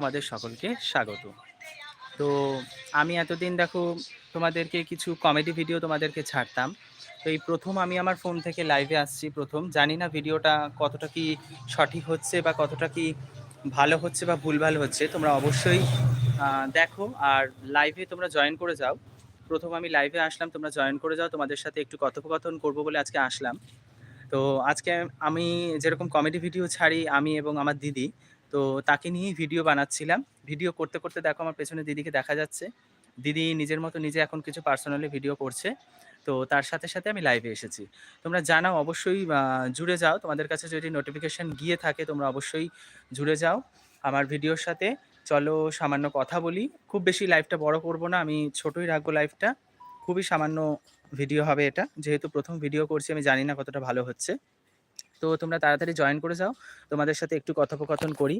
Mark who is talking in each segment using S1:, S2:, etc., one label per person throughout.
S1: তোমাদের সকলকে স্বাগত। তো আমি এতদিন দেখো তোমাদেরকে কিছু কমেডি ভিডিও তোমাদেরকে ছাড়তাম। তো এই প্রথম আমি আমার ফোন থেকে লাইভে আসছি প্রথম। জানি না ভিডিওটা কতটা কি সঠিক হচ্ছে বা কতটা কি ভালো হচ্ছে বা ভুলভাল হচ্ছে। তোমরা অবশ্যই দেখো আর লাইভে তোমরা জয়েন করে যাও। প্রথম আমি লাইভে আসলাম, তোমরা জয়েন করে যাও। তোমাদের সাথে একটু কথোপকথন করব বলে আজকে আসলাম। তো আজকে আমি যেরকম কমেডি ভিডিও ছাড়ি, আমি এবং আমার দিদি তো তাকে নিয়েই ভিডিও বানাচ্ছিলাম। ভিডিও করতে করতে দেখো আমার পেছনে দিদিকে দেখা যাচ্ছে। দিদি নিজের মতো নিজে এখন কিছু পার্সোনালি ভিডিও করছে। তো তার সাথে সাথে আমি লাইভে এসেছি। তোমরা জানাও, অবশ্যই জুড়ে যাও। তোমাদের কাছে যদি নোটিফিকেশন গিয়ে থাকে, তোমরা অবশ্যই জুড়ে যাও আমার ভিডিওর সাথে। চলো সামান্য কথা বলি। খুব বেশি লাইভটা বড় করব না। আমি ছোটই রাখব লাইভটা খুবই সামান্য ভিডিও হবে এটা। যেহেতু প্রথম ভিডিও করছি, আমি জানি না কতটা ভালো হচ্ছে। তো তোমরা তাড়াতাড়ি জয়েন করে যাও। তোমাদের সাথে একটু কথোপকথন করি।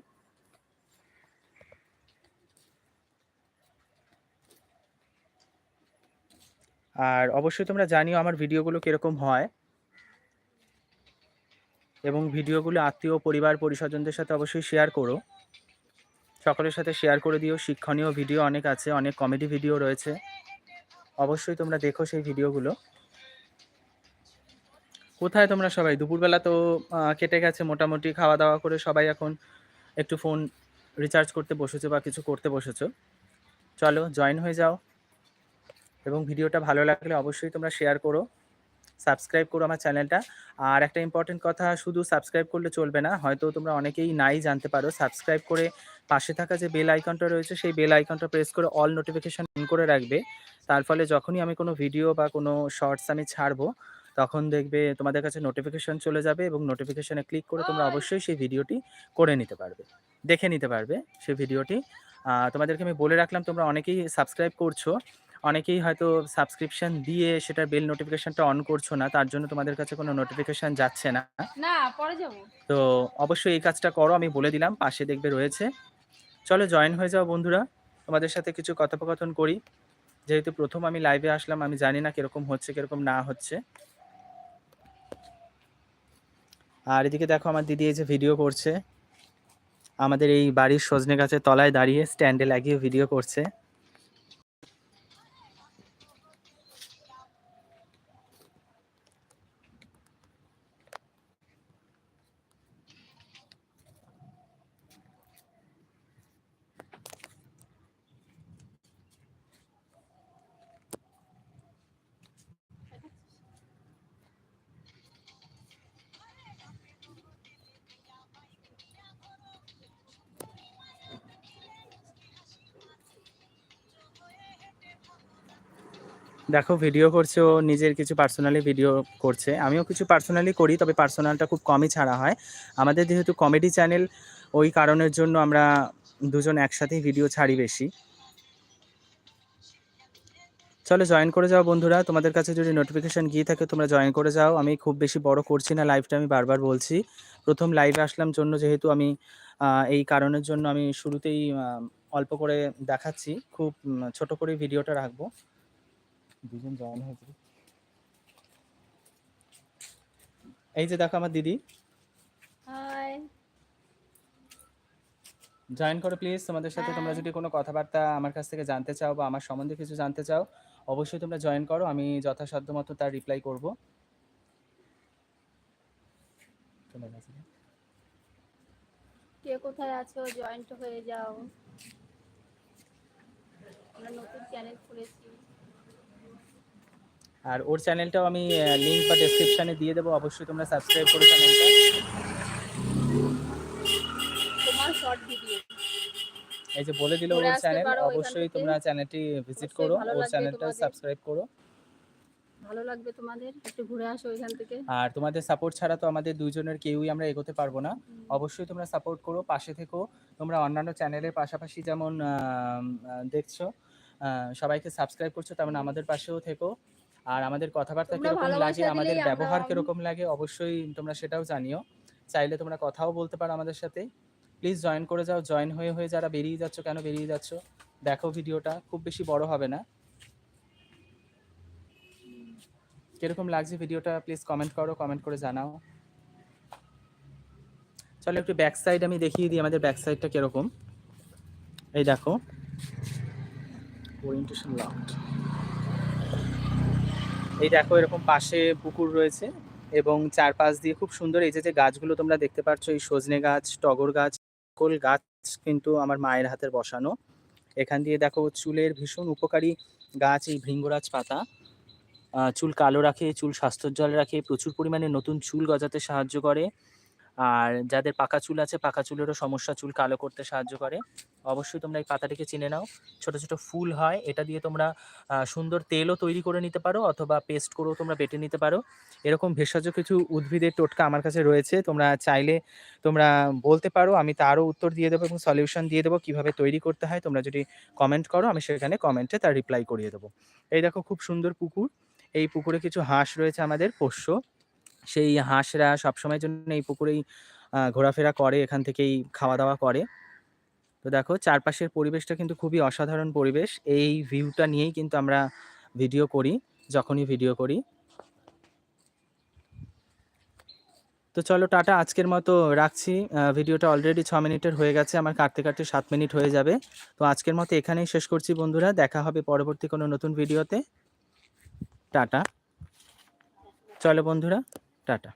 S1: আর অবশ্যই তোমরা জানিও আমার ভিডিওগুলো কীরকম হয়। এবং ভিডিওগুলো আত্মীয়, পরিবার, পরিস্বজনদের সাথে অবশ্যই শেয়ার করো। সকলের সাথে শেয়ার করে দিও। শিক্ষণীয় ভিডিও অনেক আছে, অনেক কমেডি ভিডিও রয়েছে। অবশ্যই তোমরা দেখো সেই ভিডিওগুলো। কোথায় তোমরা সবাই? দুপুরবেলা তো কেটে গেছে মোটামুটি। খাওয়া দাওয়া করে সবাই এখন একটু ফোন রিচার্জ করতে বসেছো বা কিছু করতে বসেছো। চলো জয়েন হয়ে যাও। এবং ভিডিওটা ভালো লাগলে অবশ্যই তোমরা শেয়ার করো সাবস্ক্রাইব করো আমার চ্যানেলটা আর একটা ইম্পর্টেন্ট কথা, শুধু সাবস্ক্রাইব করলে চলবে না, হয়তো তোমরা অনেকেই নাই জানতে পারো। সাবস্ক্রাইব করে পাশে থাকা যে বেল আইকনটা রয়েছে, সেই বেল আইকনটা প্রেস করে অল নোটিফিকেশন অন করে রাখবে। তার ফলে যখনই আমি কোনো ভিডিও বা কোনো শর্টস আমি ছাড়বো তখন দেখবে তোমাদের কাছে নোটিফিকেশন চলে যাবে এবং নোটিফিকেশনে ক্লিক করে তোমরা অবশ্যই সেই ভিডিওটি করে নিতে পারবে। দেখে নিতে পারবে সেই ভিডিওটি। তোমাদেরকে আমি বলে রাখলাম তোমরা অনেকেই সাবস্ক্রাইব করছ অনেকেই হয়তো সাবস্ক্রিপশন দিয়ে সেটার বেল নোটিফিকেশনটা অন করছ না তার জন্য তোমাদের কাছে কোনো নোটিফিকেশন যাচ্ছে না।
S2: না পরে যাব।
S1: তো অবশ্যই এই কাজটা করো আমি বলে দিলাম পাশে দেখবে রয়েছে। চলো জয়েন হয়ে যাও বন্ধুরা তোমাদের সাথে কিছু কথোপকথন করি। যেহেতু প্রথম আমি লাইভে আসলাম আমি জানি না কীরকম হচ্ছে কীরকম না হচ্ছে। আর এদিকে দেখো আমার দিদি এই যে ভিডিও করছে। আমাদের এই বাড়ির সজনে গাছের তলায় দাঁড়িয়ে স্ট্যান্ডে লাগিয়ে ভিডিও করছে। দেখো ভিডিও করছে ও, নিজের কিছু পার্সোনালি ভিডিও করছে। আমিও কিছু পার্সোনালি করি, তবে পার্সোনালটা খুব কমই ছাড়া হয়। আমাদের যেহেতু কমেডি চ্যানেল ওই কারণের জন্য আমরা দুজন একসাথেই ভিডিও ছাড়ি বেশি। চলো জয়েন করে যাও বন্ধুরা। তোমাদের কাছে যদি নোটিফিকেশান গিয়ে থাকে, তোমরা জয়েন করে যাও। আমি খুব বেশি বড় করছি না লাইভটা আমি বারবার বলছি। প্রথম লাইভে আসলাম জন্য যেহেতু আমি এই কারণের জন্য আমি শুরুতেই অল্প করে দেখাচ্ছি। খুব ছোট করে ভিডিওটা রাখব। দুজন জয়েন হয়েছে। এই যে দেখো আমার দিদি।
S2: হাই
S1: জয়েন করো প্লিজ তোমাদের সাথে তোমরা। যদি কোনো কথাবার্তা আমার কাছ থেকে জানতে চাও বা আমার সম্বন্ধে কিছু জানতে চাও অবশ্যই তোমরা জয়েন করো আমি যথাসাধ্য মতো তার রিপ্লাই করব।
S2: কে কোথায় আছো? জয়েন্ট হয়ে যাও। আমরা নতুন চ্যানেল খুলেছি।
S1: আর ওর চ্যানেলটাও আমি লিংক বা ডেসক্রিপশনে দিয়ে দেবো। অবশ্যই তোমরা সাবস্ক্রাইব করো চ্যানেলটা এই যে বলে দিল ওর চ্যানেল অবশ্যই তোমরা চ্যানেলটি ভিজিট করো। ওর চ্যানেলটা সাবস্ক্রাইব করো।
S2: ভালো লাগবে তোমাদের? একটু ঘুরে আসো ওইখান থেকে।
S1: আর তোমাদের সাপোর্ট ছাড়া তো আমাদের দুইজনের কেউই আমরা এগোতে পারব না। অবশ্যই তোমরা সাপোর্ট করো পাশে থেকো। তোমরা অন্যান্য চ্যানেলের পাশাপাশি যেমন দেখছ সবাইকে সাবস্ক্রাইব করছ তেমন আমাদের পাশেও থেকো। আর আমাদের কথাবার্তা কীরকম লাগে আমাদের ব্যবহার কীরকম লাগে অবশ্যই তোমরা সেটাও জানিও। চাইলে তোমরা কথাও বলতে পারো আমাদের সাথে। প্লিজ জয়েন করে যাও জয়েন হয়ে হয়ে যারা বেরিয়ে যাচ্ছ কেন বেরিয়ে যাচ্ছ দেখো ভিডিওটা খুব বেশি বড় হবে না। কীরকম লাগছে ভিডিওটা প্লিজ কমেন্ট করো কমেন্ট করে জানাও। চলো একটু ব্যাক সাইড আমি দেখিয়ে দিই আমাদের ব্যাক সাইডটা কীরকম। এই দেখো। ওরিয়েন্টেশন লকড এই দেখো এরকম পাশে পুকুর রয়েছে এবং চারপাশ দিয়ে খুব সুন্দর এই যে যে গাছগুলো তোমরা দেখতে পাচ্ছ, এই সজনে গাছ, টগর গাছ সকল গাছ কিন্তু আমার মায়ের হাতের বসানো। এখান দিয়ে দেখো চুলের ভীষণ উপকারী গাছ এই ভৃঙ্গরাজ পাতা। চুল কালো রাখে, চুল স্বাস্থ্যোজ্জ্বল রাখে, প্রচুর পরিমাণে নতুন চুল গজাতে সাহায্য করে। আর যাদের পাকা চুল আছে, পাকা চুলেরও সমস্যা চুল কালো করতে সাহায্য করে। অবশ্যই তোমরা এই পাতাটিকে চিনে নাও। ছোট ছোট ফুল হয়, এটা দিয়ে তোমরা সুন্দর তেলও তৈরি করে নিতে পারো অথবা পেস্ট করেও তোমরা বেটে নিতে পারো। এরকম ভেষজ কিছু উদ্ভিদের টোটকা আমার কাছে রয়েছে। তোমরা চাইলে তোমরা বলতে পারো, আমি তারও উত্তর দিয়ে দেবো এবং সলিউশন দিয়ে দেবো কীভাবে তৈরি করতে হয়। তোমরা যদি কমেন্ট করো, আমি সেখানে কমেন্টে তার রিপ্লাই করিয়ে দেবো। এই দেখো খুব সুন্দর পুকুর। এই পুকুরে কিছু হাঁস রয়েছে আমাদের, পোষ্য। সেই হাঁসরা সবসময়ের জন্য এই পুকুরেই ঘোরাফেরা করে, এখান থেকেই খাওয়া দাওয়া করে। তো দেখো, চারপাশের পরিবেশটা কিন্তু খুবই অসাধারণ পরিবেশ। এই ভিউটা নিয়েই কিন্তু আমরা ভিডিও করি, যখনই ভিডিও করি। তো চলো টাটা, আজকের মতো রাখছি। ভিডিওটা অলরেডি ছ মিনিটের হয়ে গেছে, আমার কাটতে কাটতে সাত মিনিট হয়ে যাবে। তো আজকের মতো এখানেই শেষ করছি বন্ধুরা, দেখা হবে পরবর্তী কোনো নতুন ভিডিওতে। টাটা। চলো বন্ধুরা। টাটা